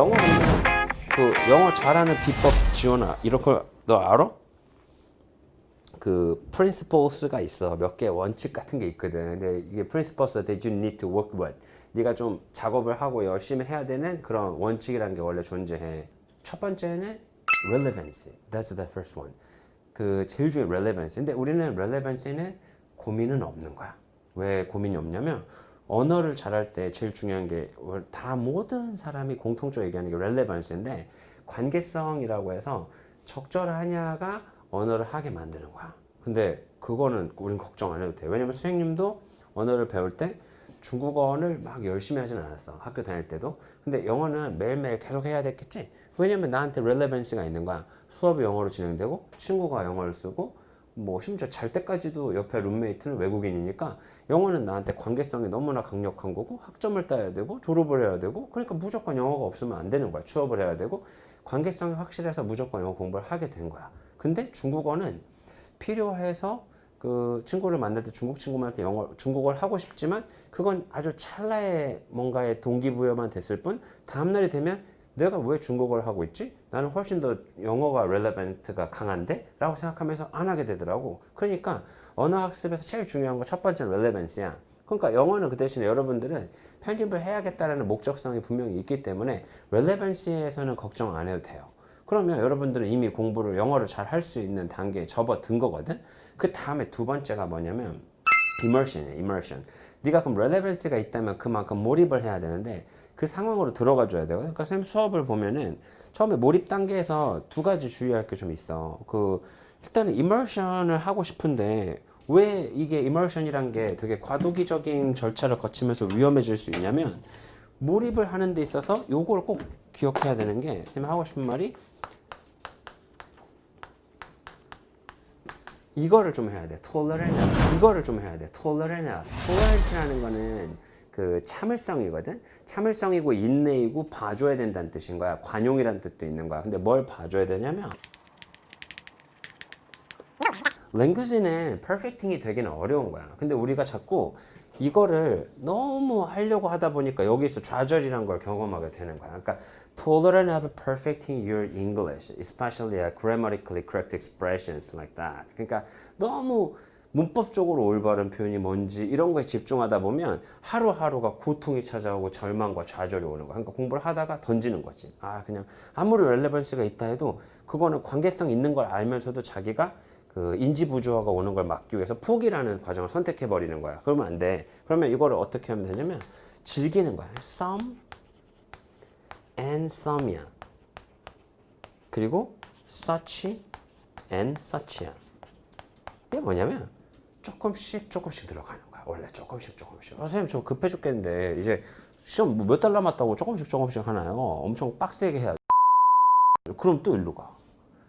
영어 그 영어 잘하는 비법 지원아 이런 걸 너 알아? 그 principles가 있어 몇 개 원칙 같은 게 있거든. 근데 이게 principles that you need to work with. 네가 좀 작업을 하고 열심히 해야 되는 그런 원칙이라는 게 원래 존재해. 첫 번째는 relevancy. That's the first one. 그 제일 중요한 relevancy. 근데 우리는 relevancy는 고민은 없는 거야. 왜 고민이 없냐면 언어를 잘할 때 제일 중요한 게 다 모든 사람이 공통적으로 얘기하는 게 relevancy인데 관계성이라고 해서 적절하냐가 언어를 하게 만드는 거야. 근데 그거는 우린 걱정 안 해도 돼. 왜냐면 선생님도 언어를 배울 때 중국어를 막 열심히 하진 않았어. 학교 다닐 때도. 근데 영어는 매일매일 계속 해야 됐겠지? 왜냐면 나한테 relevancy가 있는 거야. 수업이 영어로 진행되고 친구가 영어를 쓰고 뭐 심지어 잘 때까지도 옆에 룸메이트는 외국인이니까 영어는 나한테 관계성이 너무나 강력한 거고 학점을 따야 되고 졸업을 해야 되고 그러니까 무조건 영어가 없으면 안 되는 거야. 취업을 해야 되고 관계성이 확실해서 무조건 영어 공부를 하게 된 거야. 근데 중국어는 필요해서 그 친구를 만날 때 중국 친구한테 영어 중국어를 하고 싶지만 그건 아주 찰나의 뭔가의 동기부여만 됐을 뿐 다음 날이 되면 내가 왜 중국어를 하고 있지? 나는 훨씬 더 영어가 렐레벤트가 강한데? 라고 생각하면서 안 하게 되더라고. 그러니까 언어 학습에서 제일 중요한 거 첫 번째는 렐레벤스야. 그러니까 영어는 그 대신에 여러분들은 편집을 해야겠다라는 목적성이 분명히 있기 때문에 렐레벤시에서는 걱정 안 해도 돼요. 그러면 여러분들은 이미 공부를 영어를 잘 할 수 있는 단계에 접어든 거거든. 그 다음에 두 번째가 뭐냐면 immersion이에요. immersion. 네가 그럼 relevance가 있다면 그만큼 몰입을 해야 되는데 그 상황으로 들어가 줘야 돼요. 그러니까 선생님 수업을 보면은 처음에 몰입 단계에서 두 가지 주의할 게 좀 있어. 그 일단은 immersion을 하고 싶은데 왜 이게 immersion이란 게 되게 과도기적인 절차를 거치면서 위험해질 수 있냐면 몰입을 하는 데 있어서 요걸 꼭 기억해야 되는 게 선생님 하고 싶은 말이 이거를 좀 해야 돼. tolerant. 이거를 좀 해야 돼. tolerant. tolerant라는 거는 그 참을성이거든. 참을성이고 인내이고 봐줘야 된다는 뜻인 거야. 관용이라는 뜻도 있는 거야. 근데 뭘 봐줘야 되냐면 랭귀지는 퍼펙팅이 되기는 어려운 거야. 근데 우리가 자꾸 이거를 너무 하려고 하다 보니까 여기서 좌절이란 걸 경험하게 되는 거야. 그러니까 tolerant of perfecting your English, especially uh, grammatically correct expressions like that. 그러니까 너무 문법적으로 올바른 표현이 뭔지 이런 거에 집중하다 보면 하루하루가 고통이 찾아오고 절망과 좌절이 오는 거야. 그러니까 공부를 하다가 던지는 거지. 아, 그냥 아무리 렐레번스가 있다 해도 그거는 관계성 있는 걸 알면서도 자기가 그 인지 부조화가 오는 걸 막기 위해서 포기라는 과정을 선택해 버리는 거야. 그러면 안 돼. 그러면 이거를 어떻게 하면 되냐면 즐기는 거야. some and some이야. 그리고 such and such야. 이게 뭐냐면 조금씩 조금씩 들어가는 거야. 원래 조금씩 조금씩. 아, 선생님 저 급해 죽겠는데 이제 시험 뭐몇달 남았다고 조금씩 조금씩 하나요? 엄청 빡세게 해야 돼. 그럼 또 일로 가.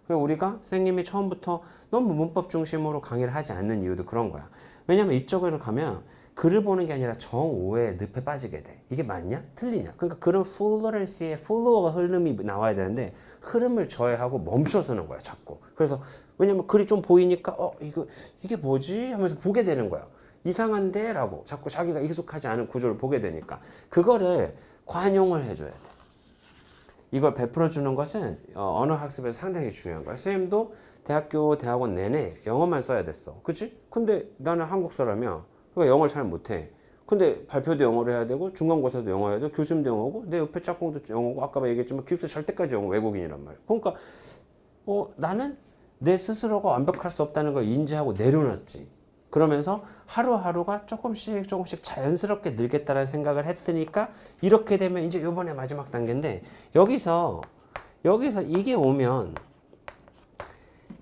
우리가 선생님이 처음부터 너무 문법 중심으로 강의를 하지 않는 이유도 그런 거야. 왜냐면 이쪽으로 가면 글을 보는 게 아니라 정오의 늪에 빠지게 돼. 이게 맞냐? 틀리냐? 그러니까 그런 플러런시의 플로어가 흐름이 나와야 되는데 흐름을 저해하고 멈춰서는 거야, 자꾸. 그래서 왜냐면 글이 좀 보이니까 어 이거 이게 뭐지 하면서 보게 되는 거야. 이상한데 라고 자꾸 자기가 익숙하지 않은 구조를 보게 되니까 그거를 관용을 해줘야 돼. 이걸 베풀어 주는 것은 어, 언어 학습에서 상당히 중요한 거야. 선생님도 대학교 대학원 내내 영어만 써야 됐어. 그치? 근데 나는 한국 사람이야. 그러니까 영어를 잘 못해. 근데 발표도 영어로 해야 되고 중간고사도 영어 해야 되고 교수님도 영어고 내 옆에 짝꿍도 영어고 아까 얘기했지만 기숙사 잘 때까지 영어 외국인이란 말이야. 그러니까 어, 나는 내 스스로가 완벽할 수 없다는 걸 인지하고 내려놨지. 그러면서 하루하루가 조금씩 조금씩 자연스럽게 늘겠다라는 생각을 했으니까 이렇게 되면 이제 요번에 마지막 단계인데 여기서 여기서 이게 오면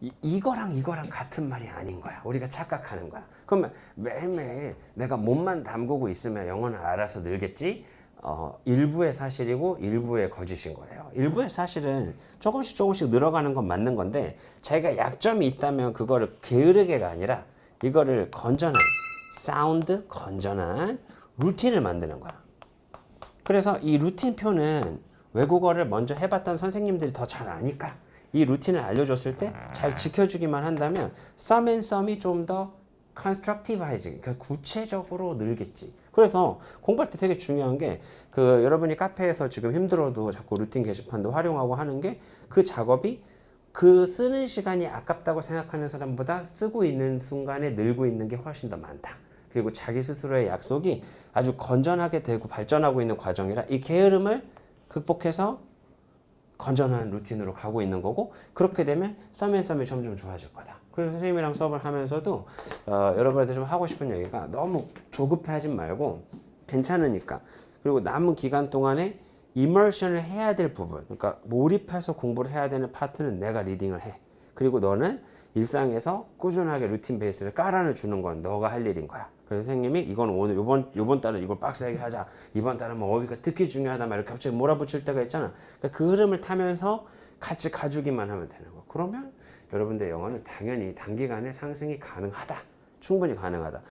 이, 이거랑 이거랑 같은 말이 아닌 거야. 우리가 착각하는 거야. 그러면 매일매일 내가 몸만 담그고 있으면 영어는 알아서 늘겠지? 어, 일부의 사실이고 일부의 거짓인 거예요. 일부의 사실은 조금씩 조금씩 늘어가는 건 맞는 건데 자기가 약점이 있다면 그거를 게으르게가 아니라 이거를 건전한 사운드 건전한 루틴을 만드는 거야. 그래서 이 루틴 표는 외국어를 먼저 해봤던 선생님들이 더 잘 아니까 이 루틴을 알려줬을 때 잘 지켜주기만 한다면 some and some이 좀 더 constructive해지, 그러니까 구체적으로 늘겠지. 그래서 공부할 때 되게 중요한 게 그 여러분이 카페에서 지금 힘들어도 자꾸 루틴 게시판도 활용하고 하는 게 그 작업이 그 쓰는 시간이 아깝다고 생각하는 사람보다 쓰고 있는 순간에 늘고 있는 게 훨씬 더 많다. 그리고 자기 스스로의 약속이 아주 건전하게 되고 발전하고 있는 과정이라 이 게으름을 극복해서 건전한 루틴으로 가고 있는 거고 그렇게 되면 썸앤썸이 점점 좋아질 거다. 그래서 선생님이랑 수업을 하면서도 어, 여러분한테 좀 하고 싶은 얘기가 너무 조급해하지 말고 괜찮으니까 그리고 남은 기간 동안에 이머션을 해야 될 부분 그러니까 몰입해서 공부를 해야 되는 파트는 내가 리딩을 해 그리고 너는 일상에서 꾸준하게 루틴 베이스를 깔아내 주는 건 너가 할 일인 거야. 그래서 선생님이 이건 오늘 요번 요번 달은 이걸 빡세게 하자. 이번 달은 뭐 어휘가 특히 중요하다 말 이렇게 갑자기 몰아붙일 때가 있잖아. 그러니까 그 흐름을 타면서 같이 가주기만 하면 되는 거. 그러면 여러분들 영어는 당연히 단기간에 상승이 가능하다. 충분히 가능하다.